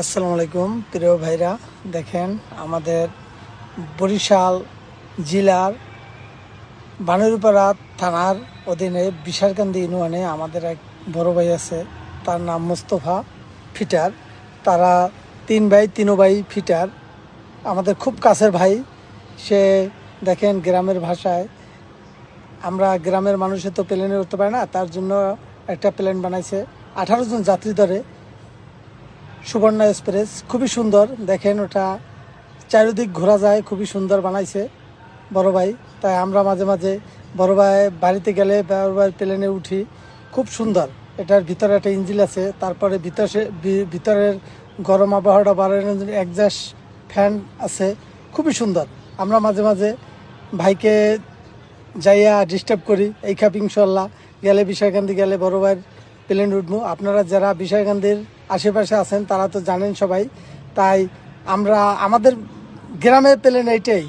আসসালামু আলাইকুম, প্রিয় ভাইরা, দেখেন আমাদের বরিশাল জেলার বানুরপাড়া থানার অধীনে বিশারকান্দি ইউনিয়নে আমাদের এক বড় ভাই আছে, তার নাম মোস্তফা ফিটার। তারা তিন ভাই তিনো ভাই ফিটার। আমাদের খুব কাছের ভাই, সে দেখেন গ্রামের ভাষায়, আমরা গ্রামের মানুষে তো প্লেনে উঠতে পারে না, তার জন্য একটা প্লেন বানাইছে। আঠারো জন যাত্রী ধরে সুবর্ণা এক্সপ্রেস, খুবই সুন্দর। দেখেন ওটা চারিদিক ঘোরা যায়, খুবই সুন্দর বানাইছে বড় ভাই। তাই আমরা মাঝে মাঝে বড় ভাই বাড়িতে গেলে বড় ভাই প্লেনে উঠি। খুব সুন্দর। এটার ভিতরে একটা ইঞ্জিল আছে, তারপরে ভিতরে ভিতরের গরম আবহাওয়াটা বাড়ানোর জন্য একজাস্ট ফ্যান আছে। খুবই সুন্দর। আমরা মাঝে মাঝে ভাইকে যাইয়া ডিস্টার্ব করি। এই খাপ ইনশাল্লাহ গেলে বিশাখান্দি গেলে বড় ভাইয়ের প্লেন উঠবো আপনারা যারা বিষয়কান্দির আশেপাশে আছেন, তারা তো জানেন সবাই। তাই আমরা আমাদের গ্রামে প্লেন এইটাই।